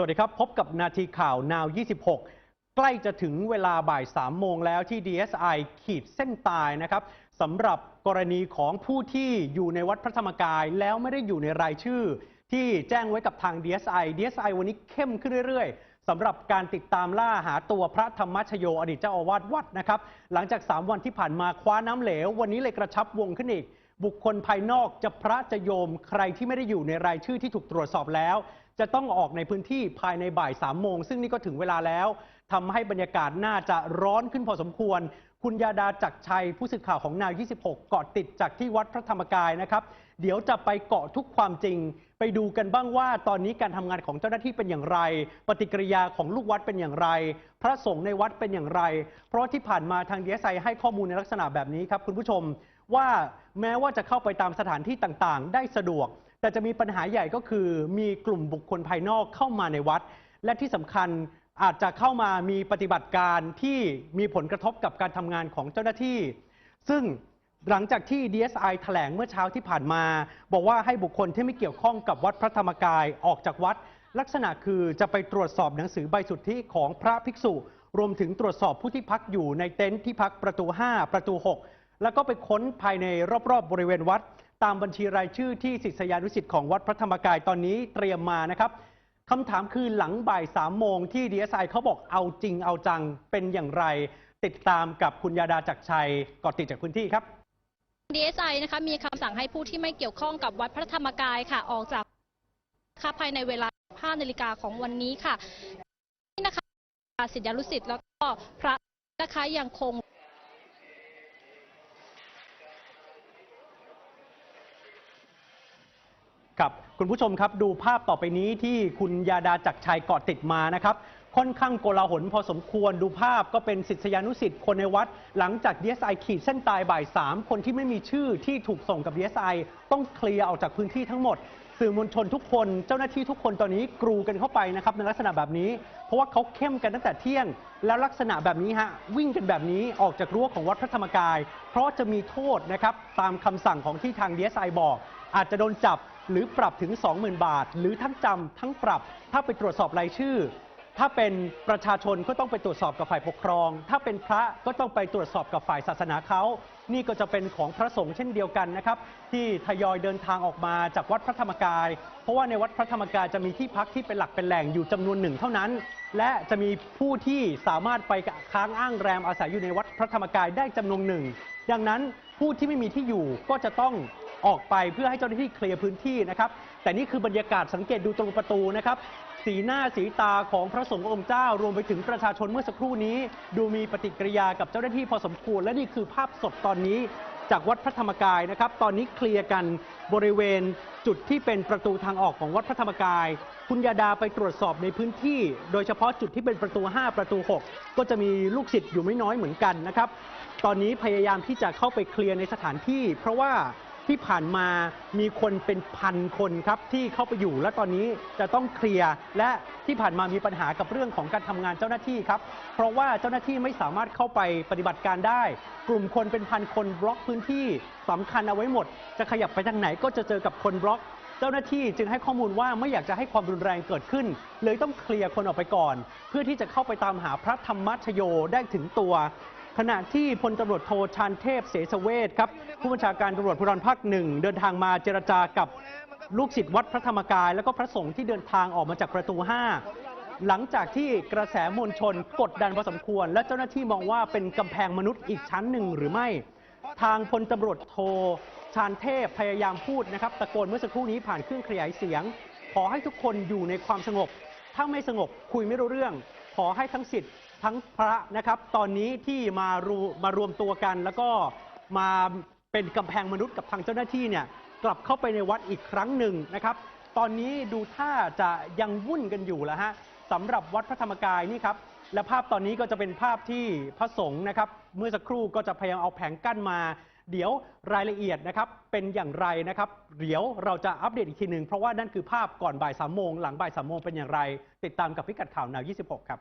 วัสดีครับ พบกับนาทีข่าวนาว 26 ใกล้จะถึงเวลาบ่าย 3 โมงแล้วที่ DSI ขีดเส้นตายนะครับสำหรับกรณีของผู้ที่อยู่ในวัดพระธรรมกาย แล้วไม่ได้อยู่ในรายชื่อ ที่แจ้งไว้กับทาง DSI DSI วันนี้เข้มขึ้นเรื่อยๆสำหรับการติดตามล่าหาตัวพระธรรมชโยอดีตเจ้าอาวาสวัดนะครับ หลังจาก 3 วันที่ผ่านมาคว้าน้ำเหลว วันนี้เลยกระชับวงขึ้นอีก บุคคลภายนอกจะพระจะโยมใครที่ไม่ได้อยู่ในรายชื่อที่ถูกตรวจสอบแล้ว จะต้องออกในพื้นที่ภายในบ่าย3ามโมง ซึ่งนี่ก็ถึงเวลาแล้วทำให้บรรยากาศน่าจะร้อนขึ้นพอสมควร คุณยาดาจักชัย ผู้สื่อข่าวของนาว 26 เกาะติดจากที่วัดพระธรรมกายนะครับ เดี๋ยวจะไปเกาะทุกความจริง ไปดูกันบ้างว่า ตอนนี้การทำงานของเจ้าหน้าที่เป็นอย่างไร ปฏิกิริยาของลูกวัดเป็นอย่างไร พระสงฆ์ในวัดเป็นอย่างไร เพราะที่ผ่านมาทางดีเอสไอให้ข้อมูลในลักษณะแบบนี้ครับคุณผู้ชม ว่าแม้ว่าจะเข้าไปตามสถานที่ต่างๆ ได้สะดวก แต่จะมีปัญหาใหญ่ก็คือ มีกลุ่มบุคคลภายนอกเข้ามาในวัด และที่สำคัญอาจจะเข้ามามีปฏิบัติการที่มีผลกระทบกับการทำงานของเจ้าหน้าที่ ซึ่งหลังจากที่ DSI แถลงเมื่อเช้าที่ผ่านมา บอกว่าให้บุคคลที่ไม่เกี่ยวข้องกับวัดพระธรรมกายออกจากวัด ลักษณะคือจะไปตรวจสอบหนังสือใบสุทธิของพระภิกษุ รวมถึงตรวจสอบผู้ที่พักอยู่ในเต็นท์ที่พักประตู 5 ประตู 6 แล้วก็ไปค้นภายในรอบๆบริเวณวัด ตามบัญชีรายชื่อที่ศิษยานุสิษ์ของวัดพระธรรมกายตอนนี้เตรียมมานะครับคำถามคือหลังบ่ายสามโมงที่ DSI เขาบอกเอาจริงเอาจังเป็นอย่างไร ติดตามกับคุณยาดาจักรชัยกาะติดจากพื้นที่ครับ DSI นะคะมีคำสั่งให้ผู้ที่ไม่เกี่ยวข้องกับวัดพระธรรมกายค่ะ ออกจากค่ะภายในเวลา 5 นาฬิกาของวันนี้ค่ะนี่นะคะศิษยานุศิษย์แล้วก็พระนะคะยังคง ครับคุณผู้ชมครับดูภาพต่อไปนี้ที่คุณยาดาจักชัยเกาะติดมานะครับ ค่อนข้างโกลาหลพอสมควรดูภาพก็เป็นศิษยานุสิษย์คนในวัด หลังจาก DSI ขีดเส้นตายบ่าย 3 คนที่ไม่มีชื่อที่ถูกส่งกับ DSI ต้องเคลียร์ออกจากพื้นที่ทั้งหมด สื่อมวลชนทุกคนเจ้าหน้าที่ทุกคนตอนนี้กรูกันเข้าไปนะครับในลักษณะแบบนี้ เพราะว่าเขาเข้มกันตั้งแต่เที่ยง แล้วลักษณะแบบนี้ฮะวิ่งกันแบบนี้ออกจากรั้วของวัดพระธรรมกาย เพราะจะมีโทษนะครับตามคำสั่งของที่ทาง DSI บอก อาจจะโดนจับ หรือปรับถึง 20,000 บาท หรือทั้งจำทั้งปรับ ถ้าไปตรวจสอบรายชื่อ ถ้าเป็นประชาชนก็ต้องไปตรวจสอบกับฝ่ายปกครอง ถ้าเป็นพระก็ต้องไปตรวจสอบกับฝ่ายศาสนาเขานี่ก็จะเป็นของพระสงฆ์เช่นเดียวกันนะครับ ที่ทยอยเดินทางออกมาจากวัดพระธรรมกาย เพราะว่าในวัดพระธรรมกายจะมีที่พักที่เป็นหลักเป็นแหล่งอยู่จำนวนหนึ่งเท่านั้น และจะมีผู้ที่สามารถไปค้างอ้างแรมอาศัยอยู่ในวัดพระธรรมกายได้จำนวนหนึ่ง ดังนั้นผู้ที่ไม่มีที่อยู่ก็จะต้อง ออกไปเพื่อให้เจ้าหน้าที่เคลียร์พื้นที่นะครับ แต่นี่คือบรรยากาศสังเกตดูตรงประตูนะครับ สีหน้าสีตาของพระสงฆ์องค์เจ้ารวมไปถึงประชาชนเมื่อสักครู่นี้ ดูมีปฏิกิริยากับเจ้าหน้าที่พอสมควร และนี่คือภาพสดตอนนี้จากวัดพระธรรมกายนะครับ ตอนนี้เคลียร์กันบริเวณจุดที่เป็นประตูทางออกของวัดพระธรรมกาย คุณยาดาไปตรวจสอบในพื้นที่ โดยเฉพาะจุดที่เป็นประตู 5 ประตู 6 ก็จะมีลูกศิษย์อยู่ไม่น้อยเหมือนกันนะครับ ตอนนี้พยายามที่จะเข้าไปเคลียร์ในสถานที่ เพราะว่า ที่ผ่านมามีคนเป็นพันคนครับที่เข้าไปอยู่ และตอนนี้จะต้องเคลียร์และที่ผ่านมามีปัญหากับเรื่องของการทำงานเจ้าหน้าที่ครับเพราะว่าเจ้าหน้าที่ไม่สามารถเข้าไปปฏิบัติการได้ กลุ่มคนเป็นพันคนบล็อกพื้นที่สำคัญเอาไว้หมด จะขยับไปทางไหนก็จะเจอกับคนบล็อกเจ้าหน้าที่จึงให้ข้อมูลว่าไม่อยากจะให้ความรุนแรงเกิดขึ้น เลยต้องเคลียร์คนออกไปก่อน เพื่อที่จะเข้าไปตามหาพระธรรมชโยได้ถึงตัว ขณะที่พลตำรวจโทชานเทพเสสเวทครับผู้บัญชาการตำรวจภูธรภาคหนึ่งเดินทางมาเจรจากับลูกศิษย์วัดพระธรรมกาย แล้วก็พระสงฆ์ที่เดินทางออกมาจากประตู 5 หลังจากที่กระแสมวลชนกดดันพอสมควร และเจ้าหน้าที่มองว่าเป็นกำแพงมนุษย์อีกชั้นหนึ่งหรือไม่ ทางพลตำรวจโทชานเทพพยายามพูดนะครับตะโกนเมื่อสักครู่นี้ผ่านเครื่องขยายเสียง ขอให้ทุกคนอยู่ในความสงบ ถ้าไม่สงบคุยไม่รู้เรื่อง ขอให้ทั้งสิทธิ์ ทั้งพระนะครับ ตอนนี้ที่มารูมารวมตัวกัน แล้วก็มาเป็นกำแพงมนุษย์กับทางเจ้าหน้าที่เนี่ยกลับเข้าไปในวัดอีกครั้งหนึ่งนะครับ ตอนนี้ดูท่าจะยังวุ่นกันอยู่แล้วฮะสำหรับวัดพระธรรมกายนี่ครับและภาพตอนนี้ก็จะเป็นภาพที่พระสงฆ์นะครับ เมื่อสักครู่ก็จะพยายามเอาแผงกั้นมา เดี๋ยวรายละเอียดนะครับเป็นอย่างไรนะครับ เดี๋ยวเราจะอัปเดตอีกทีหนึ่งเพราะว่านั่นคือภาพก่อนบ่ายสามโมงหลังบ่ายสามโมงเป็นอย่างไร ติดตามกับพิกัดข่าวนาว26 ครับ